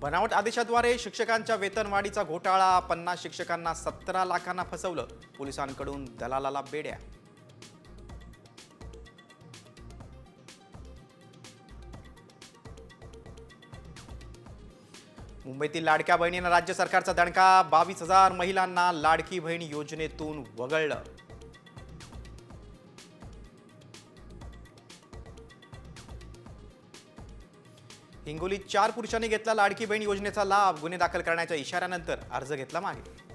बनावट आदेशाद्वारे शिक्षकांच्या वेतनवाढीचा घोटाळा पन्नास शिक्षकांना सतरा लाखांना फसवलं पोलिसांकडून दलालाला बेड्या. मुंबईतील लाडक्या बहिणींना राज्य सरकारचा दणका बावीस हजार महिलांना लाडकी बहीण योजनेतून वगळलं. हिंगोलीत चार पुरुषांनी घेतला लाडकी बहीण योजनेचा लाभ. गुन्हे दाखल करण्याच्या इशाऱ्यानंतर अर्ज घेतला मागे.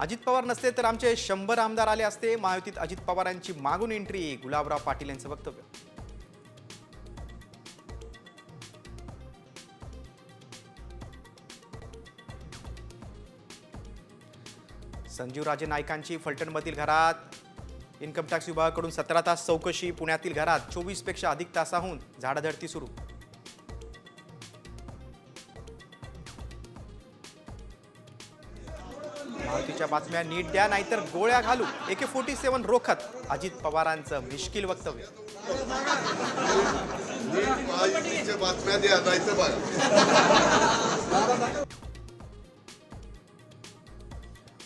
अजित पवार नसते तर आमचे शंभर आमदार आले असते. महायुतीत अजित पवारांची मागून एंट्री गुलाबराव पाटील यांचं वक्तव्य. संजीव राजे नाईकांची फलटणमधील घरात. इन्कम टॅक्स विभागाकडून सतरा तास चौकशी पुण्यातील घरात. चोवीसपेक्षा अधिक तासाहून झाडाधडती सुरू. मारुतीच्या बातम्या नीट द्या नाहीतर गोळ्या घालू. एके फोर्टी सेव्हन रोखत. अजित पवारांचं मिश्किल वक्तव्य. बातम्या द्या जायचं बघा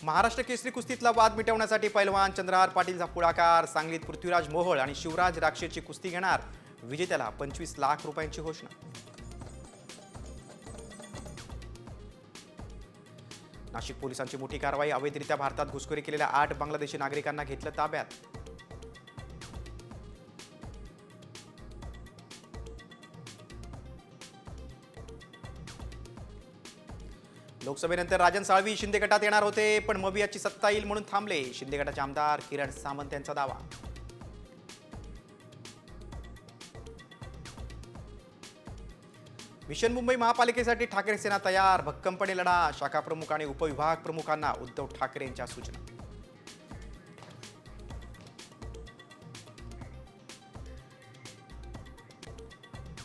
महाराष्ट्र केसरी कुस्तीतला वाद मिटवण्यासाठी पैलवान चंद्रहार पाटीलचा पुढाकार सांगलीत पृथ्वीराज मोहोळ आणि शिवराज राक्षेची कुस्ती घेणार विजेत्याला पंचवीस लाख रुपयांची घोषणा. नाशिक पोलिसांची मोठी कारवाई अवैधरित्या भारतात घुसखोरी केलेल्या आठ बांगलादेशी नागरिकांना घेतलं ताब्यात. लोकसभेनंतर राजन साळवी शिंदे गटात येणार होते पण मबियाची सत्ता येईल म्हणून थांबले. शिंदे गटाचे आमदार किरण सामंत यांचा दावा. मिशन मुंबई महापालिकेसाठी ठाकरे सेना तयार भक्कमपणे लढा. शाखा प्रमुख आणि उपविभाग प्रमुखांना उद्धव ठाकरे यांच्या सूचना.